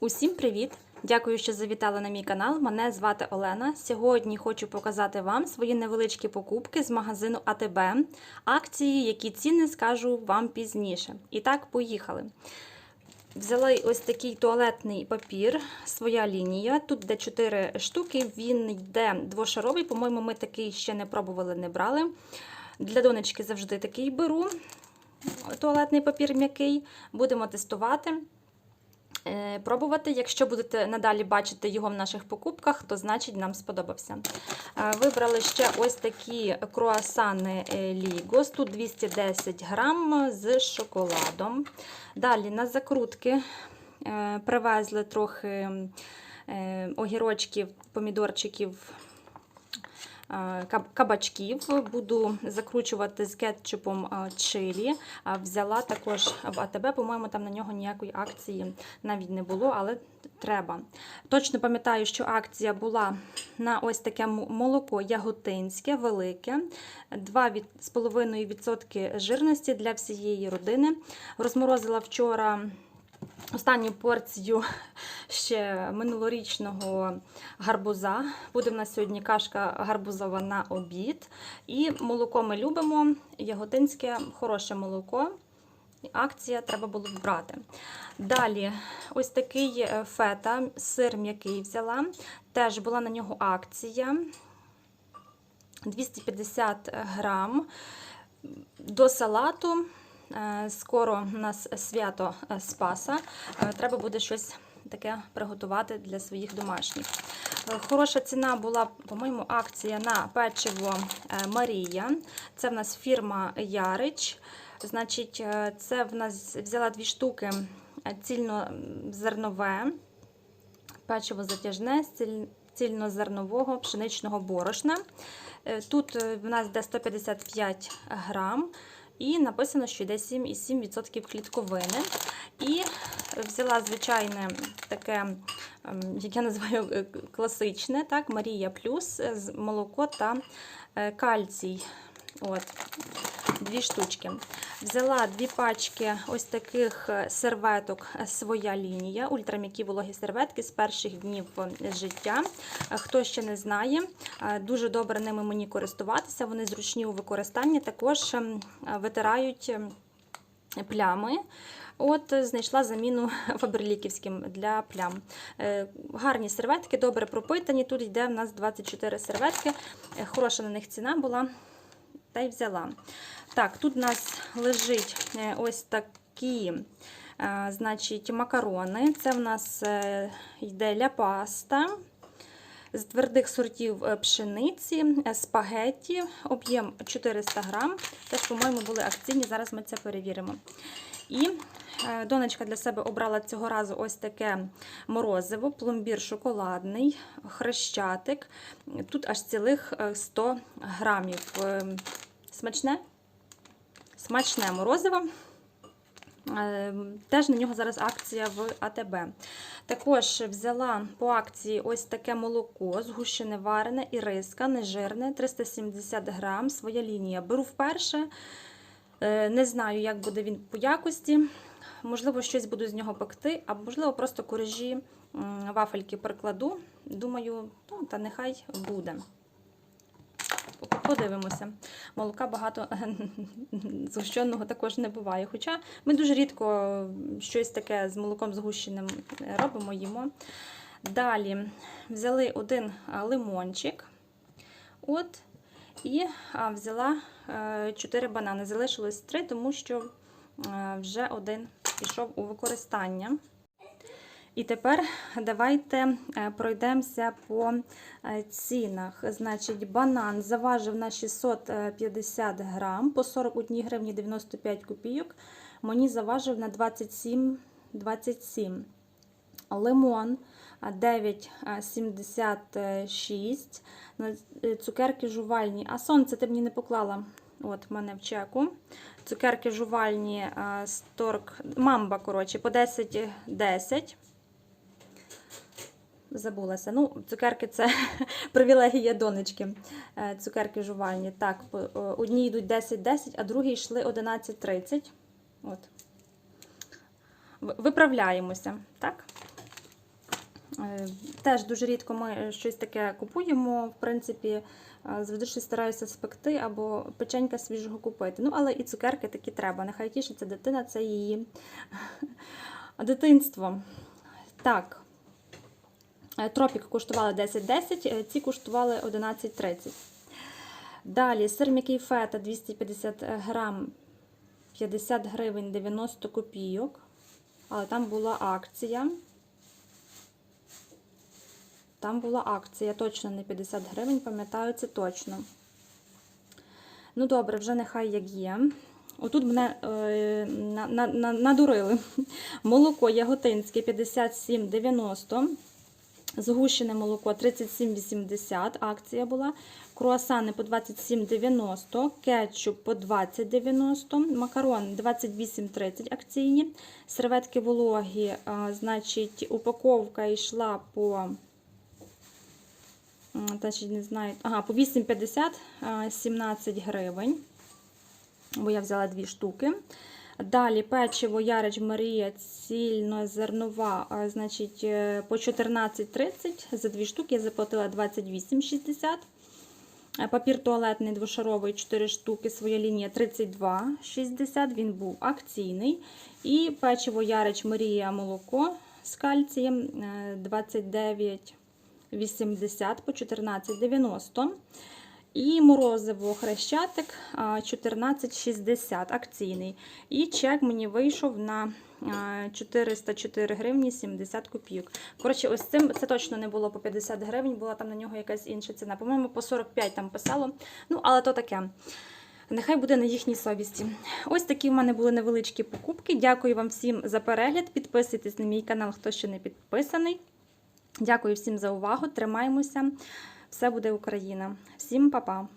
Усім привіт! Дякую, що завітали на мій канал. Мене звати Олена. Сьогодні хочу показати вам свої невеличкі покупки з магазину АТБ, акції, які ціни скажу вам пізніше. І так, поїхали. Взяли ось такий туалетний папір, своя лінія. Тут де 4 штуки, він йде двошаровий. По-моєму, ми такий ще не пробували, не брали. Для донечки завжди такий беру. Туалетний папір м'який. Будемо тестувати. Е, Пробувати, якщо будете надалі бачити його в наших покупках, то значить нам сподобався. Е, Вибрали ще ось такі круасани е, Лігос. Тут 210 грам з шоколадом. Далі на закрутки е, привезли трохи е, огірочків, помідорчиків. Е, каб- Кабачків буду закручувати з кетчупом е, чилі. Взяла також в АТБ, по-моєму, там на нього ніякої акції навіть не було, але треба. Точно пам'ятаю, що акція була на ось таке молоко яготинське, велике, 2,5% жирності для всієї родини. Розморозила вчора. Останню порцію ще минулорічного гарбуза. Буде в нас сьогодні кашка гарбузова на обід. І молоко ми любимо. Яготинське хороше молоко. Акція треба було брати. Далі, ось такий е, фета, сир м'який взяла. Теж була на нього акція. 250 грам. До салату. Е, Скоро у нас свято е, Спаса. Е, Треба буде щось таке приготувати для своїх домашніх. Хороша ціна була, по-моєму, акція на печиво Марія. Це в нас фірма Ярич. Значить, це в нас взяла дві штуки цільнозернове, печиво затяжне цільнозернового пшеничного борошна. Тут в нас йде 155 грам. І написано, що йде 7,7% клітковини. І взяла звичайне таке, ем, як я називаю, е, класичне, так, Марія Плюс е, молоко та е, кальцій. От, дві штучки. Взяла дві пачки ось таких е, серветок е, своя лінія, ультрам'які вологі серветки з перших днів е, життя. Хто ще не знає, дуже добре ними мені користуватися. Вони зручні у використанні, також ем, витирають ем, плями. От знайшла заміну фаберліківським для плям. Гарні серветки, добре пропитані. Тут йде в нас 24 серветки. Хороша на них ціна була. Та й взяла. Так, тут у нас лежить е, ось такі е, значить, макарони. Це в нас е, йде ля-паста з твердих сортів е, пшениці, е, спагетті, об'єм 400 грам. Теж, по-моєму, були акційні. Зараз ми це перевіримо. І е, донечка для себе обрала цього разу ось таке морозиво, пломбір шоколадний, хрещатик. Тут аж цілих е, 100 грамів. Е, Смачне? Смачне морозиво. Е, Теж на нього зараз акція в АТБ. Також взяла по акції ось таке молоко, згущене варене і риска, нежирне, 370 грам, своя лінія. Беру вперше. Е, Не знаю, як буде він по якості. Можливо, щось буду з нього пекти, а можливо, просто коржі вафельки прикладу. Думаю, ну, та нехай буде. Подивимося. Молока багато згущеного також не буває. Хоча ми дуже рідко щось таке з молоком згущеним робимо, їмо. Далі взяли один лимончик. От, і взяла 4 банани. Залишилось 3, тому що е, вже один пішов у використання. І тепер давайте е, пройдемося по е, цінах. Значить, банан заважив на 650 грам по 41 гривні 95 копійок. Мені заважив на 27,27. Лимон 9,76. Е, Цукерки жувальні. А сонце ти мені не поклала. От, в мене в чеку. Цукерки жувальні сторк. Мамба, коротше, по 10,10. Забулася. Ну, цукерки це привілегія донечки. Е, Цукерки жувальні. Так, одні йдуть 10-10, а другі йшли 11.30. От. Виправляємося, так? Е, Теж дуже рідко ми щось таке купуємо. В принципі, е, завжди стараюся спекти або печенька свіжого купити. Ну, але і цукерки такі треба. Нехай тішиться дитина, це її дитинство. Так. Е, Тропік коштували 10,10, е, ці коштували 11,30. Далі сир м'який фета 250 грам 50 гривень 90 копійок. Але там була акція. Там була акція, точно не 50 гривень, пам'ятаю це точно. Ну, добре, вже нехай як є. Отут мене е, на, на, на, надурили. Молоко яготинське 57,90. Згущене молоко 37,80. Акція була. Круасани по 27,90, кетчуп по 20,90, макарон 28,30 акційні. Серветки вологі, значить, упаковка йшла по значить, не знаю, ага, по 8,50 17 гривень. Бо я взяла дві штуки. Далі печиво Ярич Марія цільнозернова, значить, е, по 14,30 за дві штуки я заплатила 28,60. Е, Папір туалетний двошаровий 4 штуки, своя лінія 32,60. Він був акційний. І печиво Ярич Марія молоко з кальцієм е, 29,80 по 14,90. І морозиво хрещатик 14,60 акційний. І чек мені вийшов на 404 гривні 70 копійок. Коротше, ось цим це точно не було по 50 гривень, була там на нього якась інша ціна. По-моєму, по 45 там писало. Ну, але то таке. Нехай буде на їхній совісті. Ось такі в мене були невеличкі покупки. Дякую вам всім за перегляд. Підписуйтесь на мій канал, хто ще не підписаний. Дякую всім за увагу. Тримаємося. Все буде Україна. Всім па-па!